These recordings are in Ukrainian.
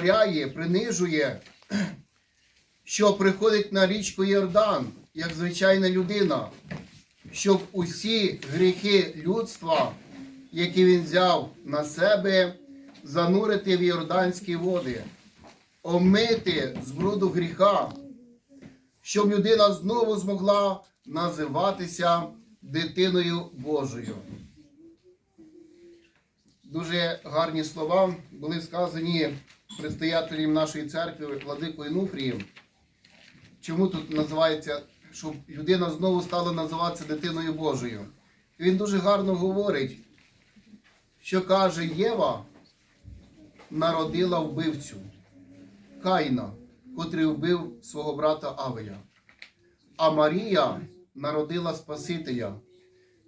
пряє, принижує, що приходить на річку Йордан, як звичайна людина, щоб усі гріхи людства, які він взяв на себе, занурити в Йорданські води, омити з бруду гріха, щоб людина знову змогла називатися дитиною Божою. Дуже гарні слова були сказані предстоятелем нашої церкви Владикою Нуфрієм. Чому тут називається, щоб людина знову стала називатися дитиною Божою? І він дуже гарно говорить, що каже Єва народила вбивцю Каїна, котрий вбив свого брата Авеля. А Марія народила Спасителя,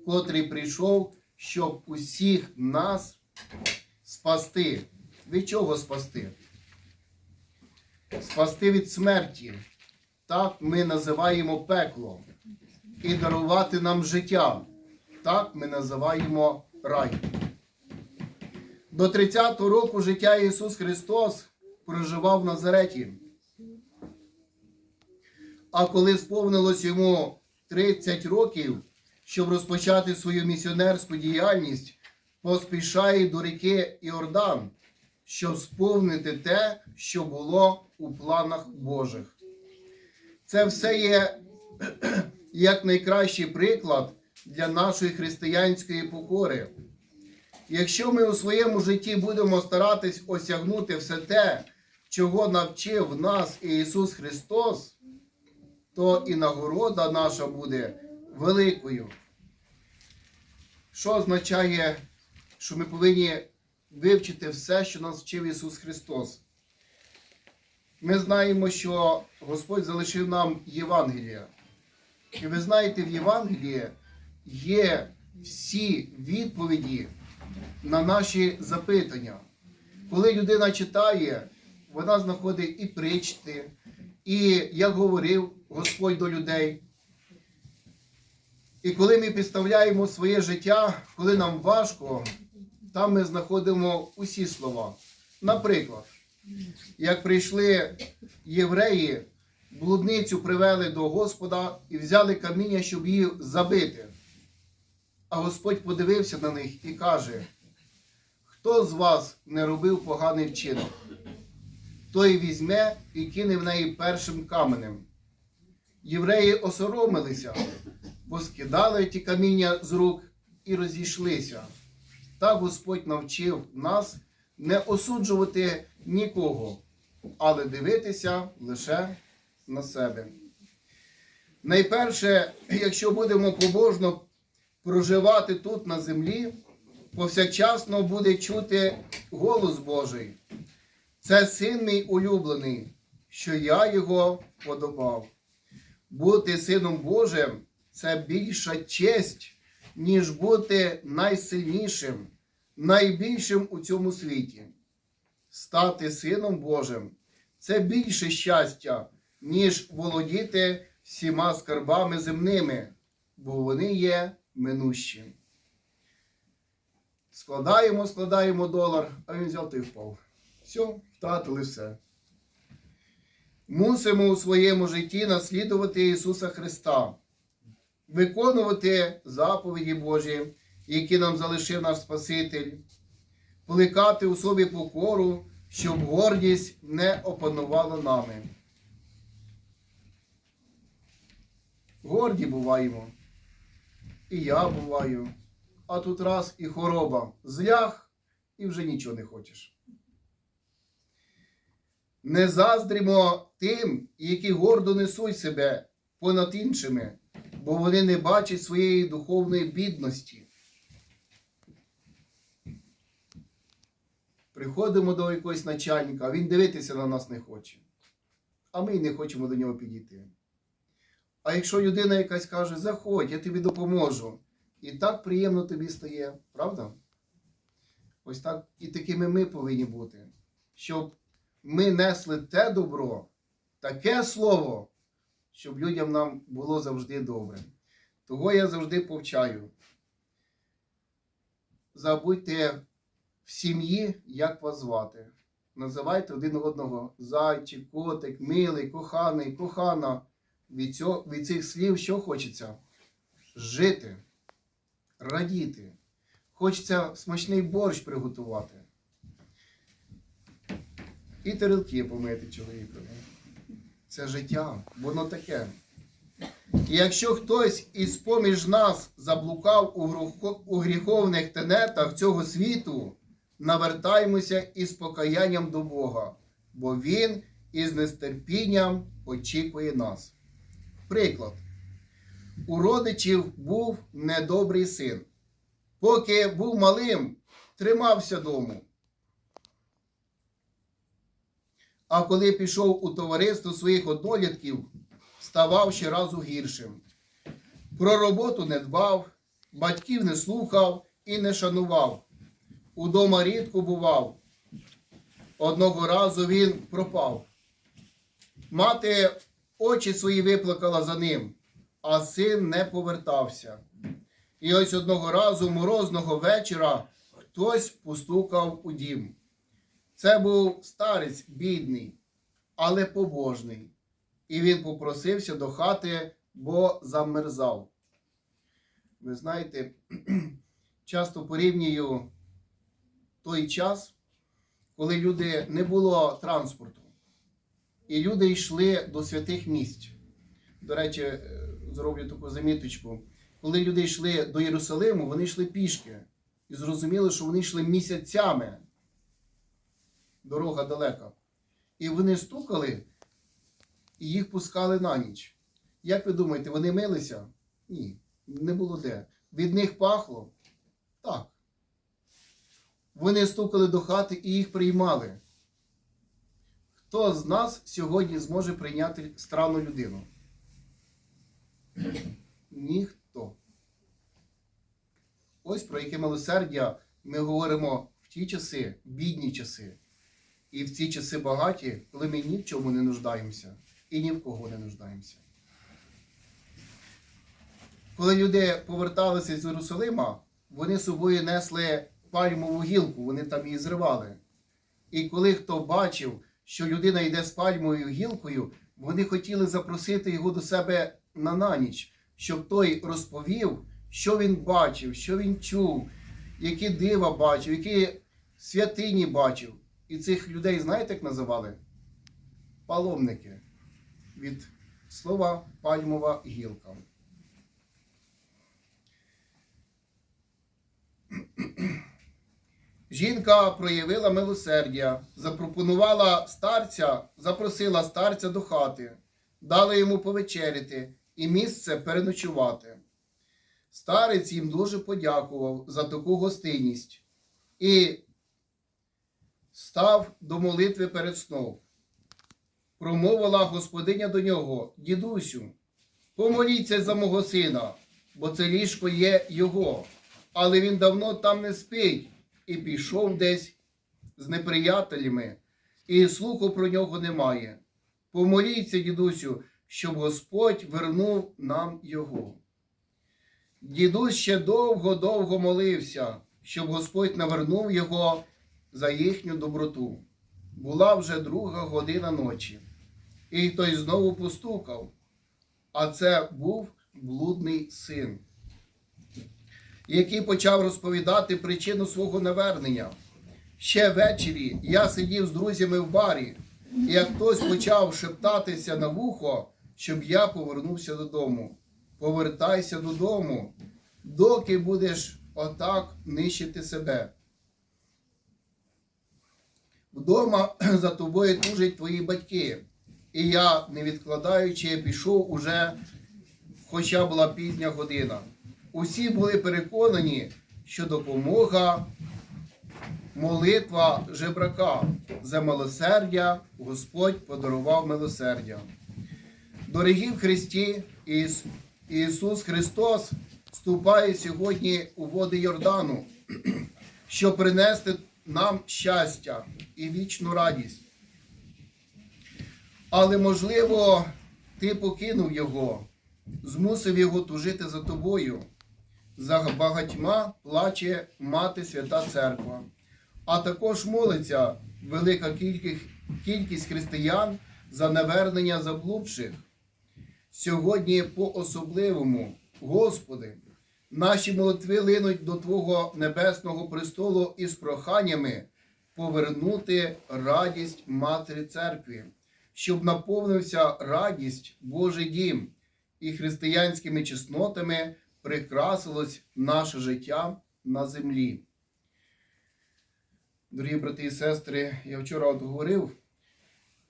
котрий прийшов, щоб усіх нас спасти. Від чого спасти? Спасти від смерті. Так ми називаємо пекло. І дарувати нам життя. Так ми називаємо рай. До 30-го року життя Ісус Христос проживав в Назареті. А коли сповнилось йому 30 років, щоб розпочати свою місіонерську діяльність, поспішає до ріки Іордан, щоб сповнити те, що було у планах Божих. Це все є як найкращий приклад для нашої християнської покори. Якщо ми у своєму житті будемо старатись осягнути все те, чого навчив нас Ісус Христос, то і нагорода наша буде великою. Що означає, що ми повинні вивчити все, що нас вчив Ісус Христос? Ми знаємо, що Господь залишив нам Євангелія. І ви знаєте, в Євангелії є всі відповіді на наші запитання. Коли людина читає, вона знаходить і причти, і як говорив Господь до людей. І коли ми підставляємо своє життя, коли нам важко, там ми знаходимо усі слова. Наприклад, як прийшли євреї, блудницю привели до Господа і взяли каміння, щоб її забити. А Господь подивився на них і каже: Хто з вас не робив поганий вчинок? Той візьме і кине в неї першим каменем. Євреї осоромилися, поскидали ті каміння з рук і розійшлися. Так Господь навчив нас не осуджувати нікого, але дивитися лише на себе. Найперше, якщо будемо побожно проживати тут на землі, повсякчасно буде чути голос Божий. Це син мій улюблений, що я його подобав. Бути сином Божим це більша честь, ніж бути найсильнішим, найбільшим у цьому світі. Стати сином Божим це більше щастя, ніж володіти всіма скарбами земними, бо вони є минущі. Складаємо, складаємо долар, а він й впав. Все, втратили все. Мусимо у своєму житті наслідувати Ісуса Христа, виконувати заповіді Божі, які нам залишив наш Спаситель, плекати у собі покору, щоб гордість не опанувала нами. Горді буваємо. І я буваю. А тут раз і хвороба зляг, і вже нічого не хочеш. Не заздрімо тим, які гордо несуть себе понад іншими, бо вони не бачать своєї духовної бідності. Приходимо до якогось начальника, а він дивитися на нас не хоче. А ми й не хочемо до нього підійти. А якщо людина якась каже, заходь, я тобі допоможу. І так приємно тобі стає, правда? Ось так і такими ми повинні бути, щоб ми несли те добро, таке слово, щоб людям нам було завжди добре. Того я завжди повчаю. Забудьте в сім'ї, як вас звати. називайте один одного зайчик, котик, милий, коханий, кохана. Від, цього, від цих слів що хочеться? Жити, радіти. Хочеться смачний борщ приготувати. І тарілки помити чоловікові. Це життя, воно таке. І якщо хтось із поміж нас заблукав у, гріховних тенетах цього світу, навертаймося із покаянням до Бога, бо Він із нестерпінням очікує нас. Приклад. У родичів був недобрий син. Поки був малим, тримався дому. А коли пішов у товариство своїх однолітків, ставав ще разу гіршим. Про роботу не дбав, батьків не слухав і не шанував. Удома рідко бував. Одного разу він пропав. Мати очі свої виплакала за ним, а син не повертався. І ось одного разу морозного вечора хтось постукав у дім. Це був старець бідний, але побожний. І він попросився до хати, бо замерзав. Ви знаєте, часто порівнюю той час, коли люди не було транспорту, і люди йшли до святих місць. До речі, е, зроблю таку заміточку. Коли люди йшли до Єрусалиму, вони йшли пішки. І зрозуміли, що вони йшли місяцями. Дорога далека. І вони стукали і їх пускали на ніч. Як ви думаєте, вони милися? Ні, не було де. Від них пахло? Так. Вони стукали до хати і їх приймали. Хто з нас сьогодні зможе прийняти странну людину? Ніхто. Ось про яке милосердя ми говоримо в ті часи, бідні часи. І в ці часи багаті, коли ми ні в чому не нуждаємося і ні в кого не нуждаємося. Коли люди поверталися з Єрусалима, вони собою несли пальмову гілку, вони там її зривали. І коли хто бачив, що людина йде з пальмовою гілкою, вони хотіли запросити його до себе на наніч, щоб той розповів, що він бачив, що він чув, які дива бачив, які святині бачив. І цих людей, знаєте, як називали? Паломники. Від слова пальмова гілка. Жінка проявила милосердя, запропонувала старця, запросила старця до хати, дала йому повечеряти і місце переночувати. Старець їм дуже подякував за таку гостинність і став до молитви перед сном. Промовила господиня до нього, дідусю, помоліться за мого сина, бо це ліжко є його, але він давно там не спить і пішов десь з неприятелями, і слуху про нього немає. Помоліться, дідусю, щоб Господь вернув нам його. Дідусь ще довго-довго молився, щоб Господь навернув його за їхню доброту. Була вже друга година ночі, і хтось знову постукав, а це був блудний син, який почав розповідати причину свого навернення. Ще ввечері я сидів з друзями в барі, і як хтось почав шептатися на вухо, щоб я повернувся додому. Повертайся додому, доки будеш отак нищити себе. Вдома за тобою тужать твої батьки. І я, не відкладаючи, пішов уже, хоча була пізня година. Усі були переконані, що допомога, молитва жебрака за милосердя Господь подарував милосердя. Дорогі в Христі, Іс- Ісус Христос вступає сьогодні у води Йордану, щоб принести нам щастя і вічну радість. Але, можливо, ти покинув його, змусив його тужити за тобою. За багатьма плаче мати Свята Церква, а також молиться, велика кількість, християн за навернення заблудших. Сьогодні по-особливому, Господи, наші молитви линуть до Твого небесного престолу із проханнями повернути радість Матері Церкві, щоб наповнився радість Божий дім і християнськими чеснотами прикрасилось наше життя на землі. Дорогі брати і сестри, я вчора от говорив,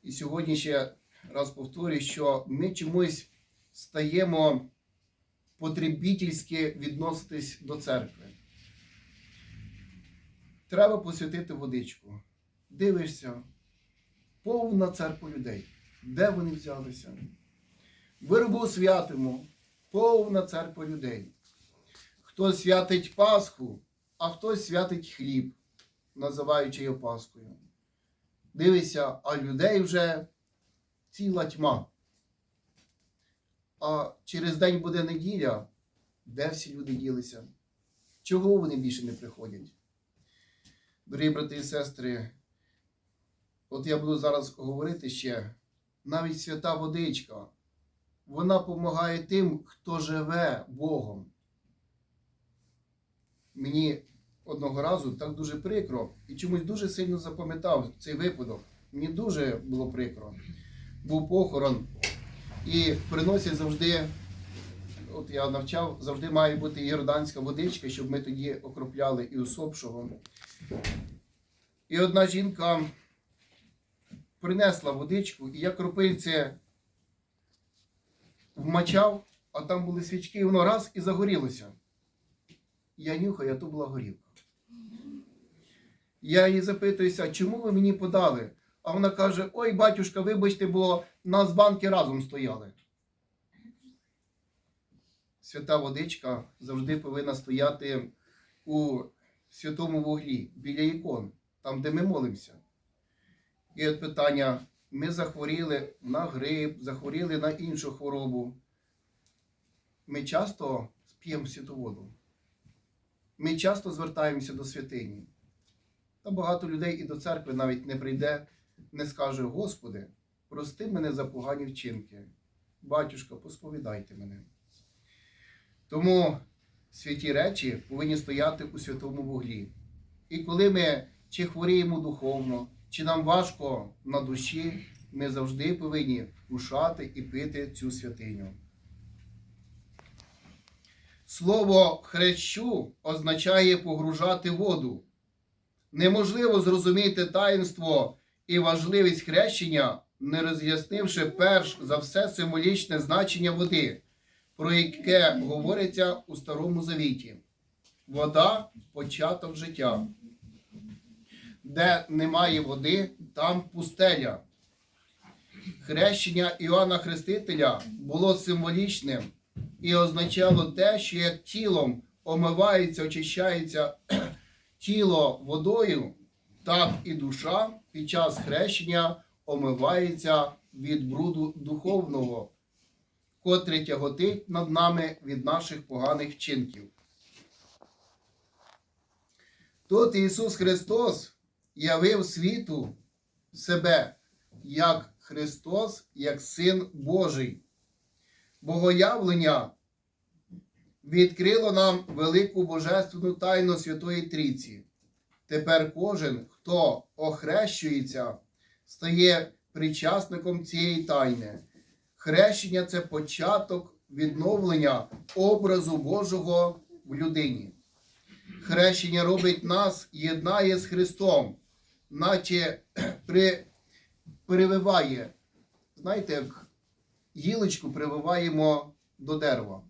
і сьогодні ще раз повторюю, що ми чомусь стаємо потребітельськи відноситись до церкви. Треба посвятити водичку. Дивишся, повна церква людей. Де вони взялися? Виробу святимо, повна церква людей. Хтось святить Пасху, а хтось святить хліб, називаючи його Пасхою. Дивися, а людей вже ціла тьма. А через день буде неділя, де всі люди ділися? Чого вони більше не приходять? Дорогі брати і сестри, от я буду зараз говорити ще, навіть свята водичка, вона допомагає тим, хто живе Богом. Мені одного разу так дуже прикро і чомусь дуже сильно запам'ятав цей випадок. Мені дуже було прикро. Був похорон, і приносять завжди, от я навчав, завжди має бути йорданська водичка, щоб ми тоді окропляли і усопшого. І одна жінка принесла водичку, і я кропильце вмачав, а там були свічки, і воно раз і загорілося. Я нюхаю, а то була горілка. Я її запитуюся, чому ви мені подали? А вона каже: Ой, батюшка, вибачте, бо нас банки разом стояли. Свята водичка завжди повинна стояти у святому вуглі біля ікон, там, де ми молимося. І от питання: ми захворіли на грип, захворіли на іншу хворобу. Ми часто п'ємо святу воду. Ми часто звертаємося до святині. Та багато людей і до церкви навіть не прийде, не скаже: Господи, прости мене за погані вчинки. Батюшка, посповідайте мене. Тому святі речі повинні стояти у святому вуглі. І коли ми чи хворіємо духовно, чи нам важко на душі, ми завжди повинні вкушати і пити цю святиню. Слово хрещу означає погружати воду. Неможливо зрозуміти таїнство і важливість хрещення, не роз'яснивши перш за все символічне значення води, про яке говориться у Старому Завіті. Вода початок життя. Де немає води, там пустеля. Хрещення Іоанна Хрестителя було символічним і означало те, що як тілом омивається, очищається тіло водою, так і душа під час хрещення омивається від бруду духовного, котрий тяготить над нами від наших поганих вчинків. Тут Ісус Христос явив світу себе як Христос, як Син Божий. Богоявлення відкрило нам велику божественну тайну Святої Трійці. Тепер кожен, хто охрещується, стає причасником цієї тайни. Хрещення це початок відновлення образу Божого в людині. Хрещення робить нас, єднає з Христом, наче при, прививає. Знаєте, як гілочку прививаємо до дерева.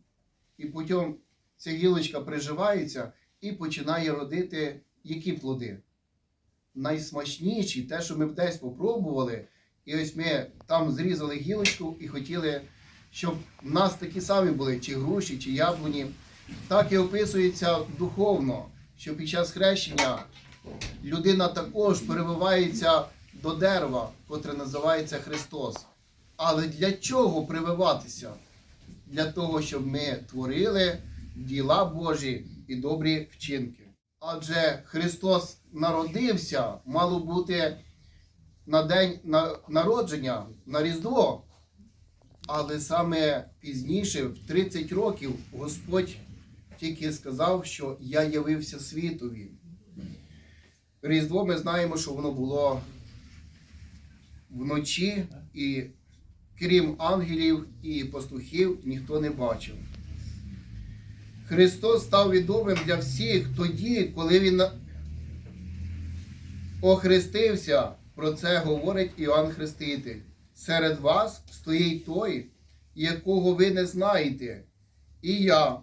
І потім ця гілочка приживається і починає родити які плоди? Найсмачніші, те, що ми б десь попробували. І ось ми там зрізали гілочку і хотіли, щоб в нас такі самі були, чи груші, чи яблуні. Так і описується духовно, що під час хрещення людина також перевивається до дерева, котре називається Христос. Але для чого прививатися? Для того, щоб ми творили діла Божі і добрі вчинки. Адже Христос народився, мало бути на день народження, на Різдво. Але саме пізніше, в 30 років, Господь тільки сказав, що я явився світові. Різдво ми знаємо, що воно було вночі, і крім ангелів і пастухів, ніхто не бачив. Христос став відомим для всіх тоді, коли Він охрестився. Про це говорить Іоанн Хреститель. Серед вас стоїть той, якого ви не знаєте. І я,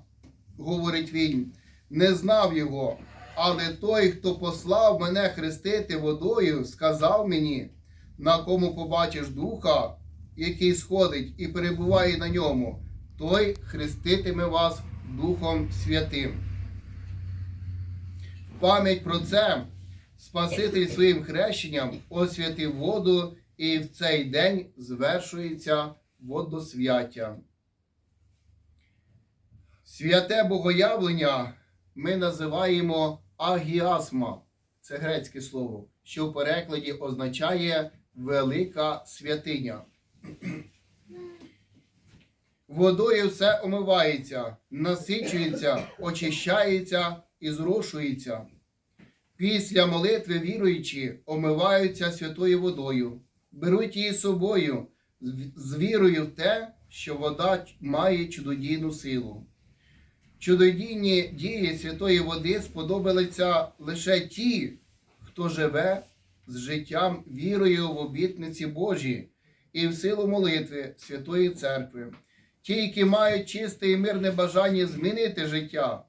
говорить він, не знав його, але той, хто послав мене хрестити водою, сказав мені, на кому побачиш духа, який сходить і перебуває на ньому, той хреститиме вас Духом Святим. В пам'ять про це Спаситель своїм хрещенням освятив воду, і в цей день звершується водосвяття. Святе богоявлення ми називаємо агіасма, це грецьке слово, що в перекладі означає велика святиня. Водою все омивається, насичується, очищається і зрошується. Після молитви віруючі омиваються святою водою, беруть її з собою з- вірою в те, що вода має чудодійну силу. Чудодійні дії святої води сподобалися лише ті, хто живе з життям вірою в обітниці Божі і в силу молитви Святої Церкви. Ті, які мають чисте і мирне бажання змінити життя,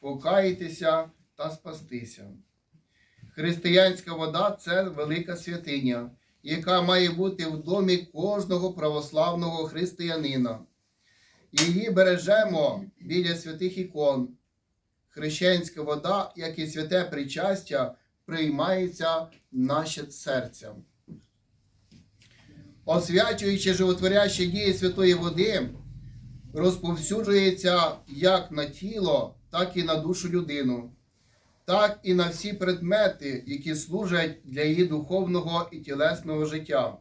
покаятися та спастися. Християнська вода це велика святиня, яка має бути в домі кожного православного християнина. Її бережемо біля святих ікон. Хрещенська вода, як і святе причастя, приймається наше серце. Освячуючи животворящі дії святої води, розповсюджується як на тіло, так і на душу людину так і на всі предмети, які служать для її духовного і тілесного життя.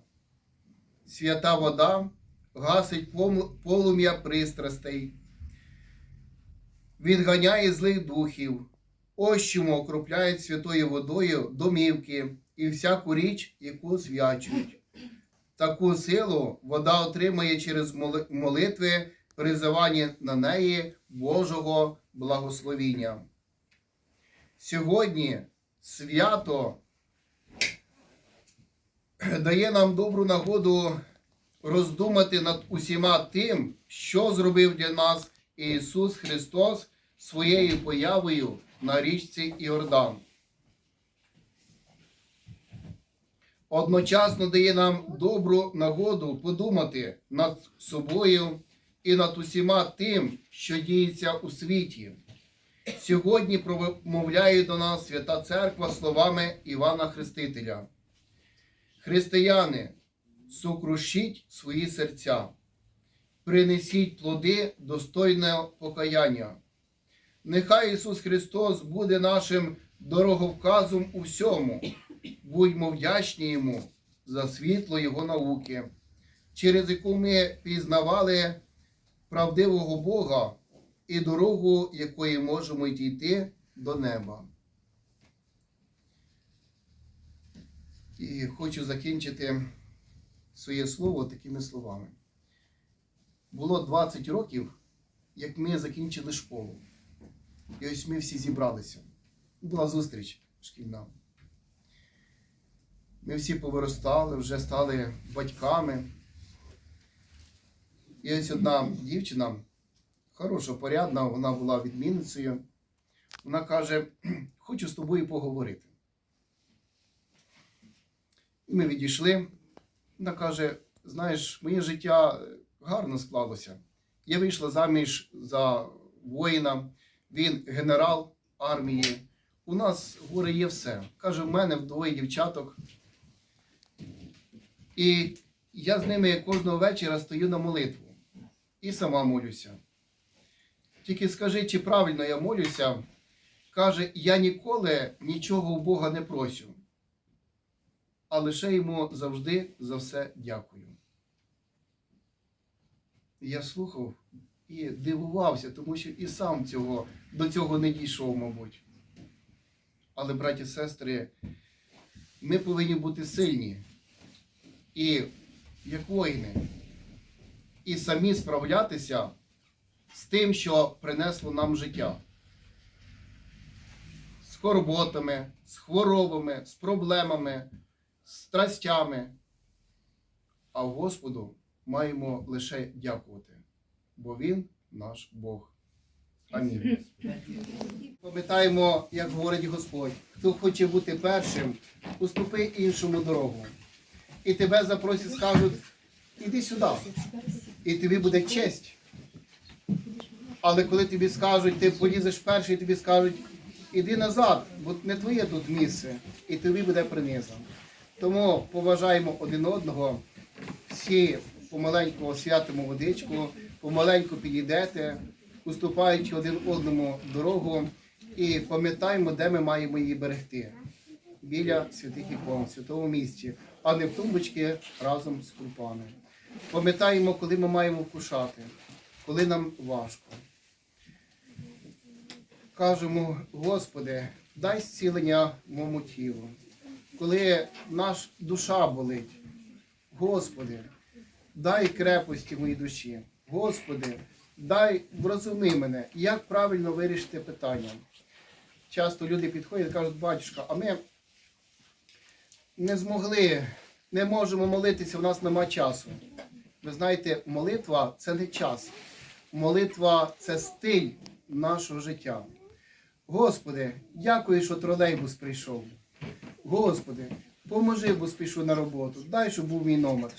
Свята вода гасить полум'я пристрастей, відганяє злих духів, ось чому окропляють святою водою домівки і всяку річ, яку свячують. Таку силу вода отримує через молитви, призивання на неї Божого благословіння. Сьогодні свято дає нам добру нагоду роздумати над усіма тим, що зробив для нас Ісус Христос своєю появою на річці Іордан. Одночасно дає нам добру нагоду подумати над собою і над усіма тим, що діється у світі. Сьогодні промовляє до нас Свята Церква словами Івана Хрестителя. Християни, сокрушіть свої серця, принесіть плоди достойного покаяння. Нехай Ісус Христос буде нашим дороговказом у всьому. Будьмо вдячні Йому за світло Його науки, через яку ми пізнавали правдивого Бога і дорогу, якою можемо йти до неба. І хочу закінчити своє слово такими словами. Було 20 років, як ми закінчили школу. І ось ми всі зібралися. Була зустріч шкільна. Ми всі повиростали, вже стали батьками. І ось одна дівчина, хороша, порядна, вона була відмінницею. Вона каже: хочу з тобою поговорити. І ми відійшли. Вона каже: знаєш, моє життя гарно склалося. Я вийшла заміж за воїна, він генерал армії. У нас горе є все. Каже, в мене вдвоє дівчаток. І я з ними кожного вечора стою на молитву і сама молюся. Тільки скажи, чи правильно я молюся, каже, я ніколи нічого у Бога не просю. а лише йому завжди за все дякую. Я слухав і дивувався, тому що і сам цього, до цього не дійшов, мабуть. Але, браті і сестри, ми повинні бути сильні і як воїни, і самі справлятися з тим, що принесло нам життя. З скорботами, з хворобами, з проблемами, з страстями. А Господу маємо лише дякувати, бо Він наш Бог. Амінь. Пам'ятаємо, як говорить Господь, хто хоче бути першим, уступи іншому дорогу. І тебе запросять, скажуть, іди сюди, і тобі буде честь. Але коли тобі скажуть, ти полізеш перший, тобі скажуть, іди назад, бо не твоє тут місце, і тобі буде приниза. Тому поважаємо один одного, всі помаленьку освятимо водичку, помаленьку підійдете, уступаючи один одному дорогу, і пам'ятаємо, де ми маємо її берегти. Біля святих ікон, в святому місці, а не в тумбочці разом з крупами. Пам'ятаємо, коли ми маємо вкушати, коли нам важко. Кажемо, Господи, дай зцілення моєму тілу. Коли наша душа болить, Господи, дай крепості моїй душі. Господи, дай врозуми мене, як правильно вирішити питання. Часто люди підходять і кажуть, батюшка, а ми не змогли, не можемо молитися, у нас нема часу. Ви знаєте, молитва це не час. Молитва це стиль нашого життя. Господи, дякую, що тролейбус прийшов. Господи, поможи, бо спішу на роботу. Дай, щоб був мій номер.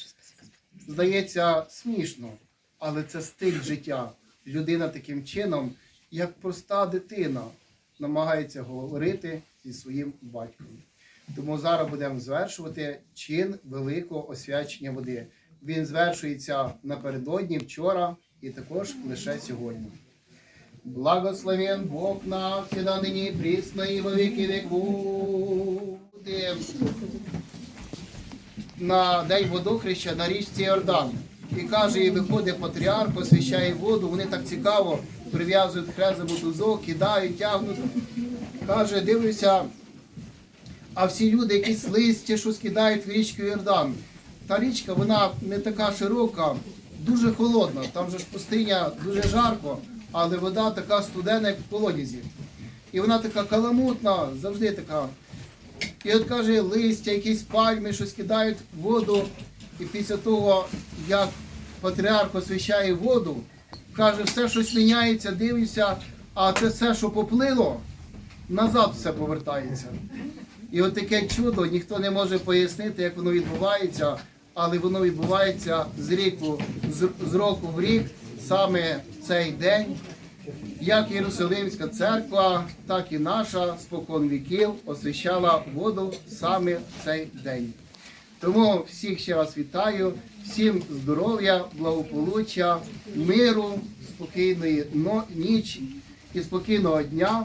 Здається, смішно, але це стиль життя. Людина таким чином, як проста дитина, намагається говорити зі своїм батьком. Тому зараз будемо звершувати чин великого освячення води. Він звершується напередодні, вчора і також лише сьогодні. Благословен Бог на всегда нині і присно і во віки віку. На день водохреща на річці Йордан. І каже, і виходить патріарх, освящає воду, вони так цікаво прив'язують хрест за мотузок, кидають, тягнуть. Каже, дивлюся, а всі люди якісь листя, що скидають в річку Йордан. Та річка, вона не така широка, дуже холодна. Там же ж пустиня дуже жарко, але вода така студена, як в колодязі. І вона така каламутна, завжди така. І от каже, листя, якісь пальми, що скидають в воду. І після того, як патріарх освящає воду, каже, все щось міняється, дивишся, а це все, що поплило, назад все повертається. І от таке чудо ніхто не може пояснити, як воно відбувається, але воно відбувається з ріку, з, року в рік, саме цей день. Як Єрусалимська церква, так і наша спокон віків освящала воду саме в цей день. Тому всіх ще раз вітаю, всім здоров'я, благополуччя, миру, спокійної но- нічі і спокійного дня.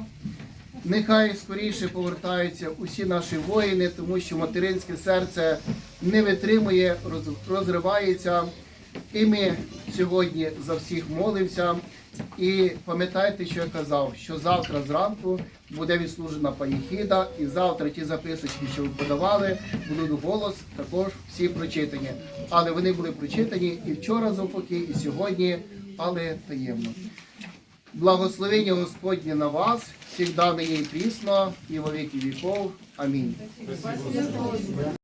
Нехай скоріше повертаються усі наші воїни, тому що материнське серце не витримує, розривається. І ми сьогодні за всіх молимося. І пам'ятайте, що я казав, що завтра зранку буде відслужена паніхіда, і завтра ті записочки, що ви подавали, будуть голос також всі прочитані. Але вони були прочитані і вчора завпаки, і сьогодні, але таємно. Благословення Господнє на вас, всіх нині і прісно, і во віки віков. Амінь.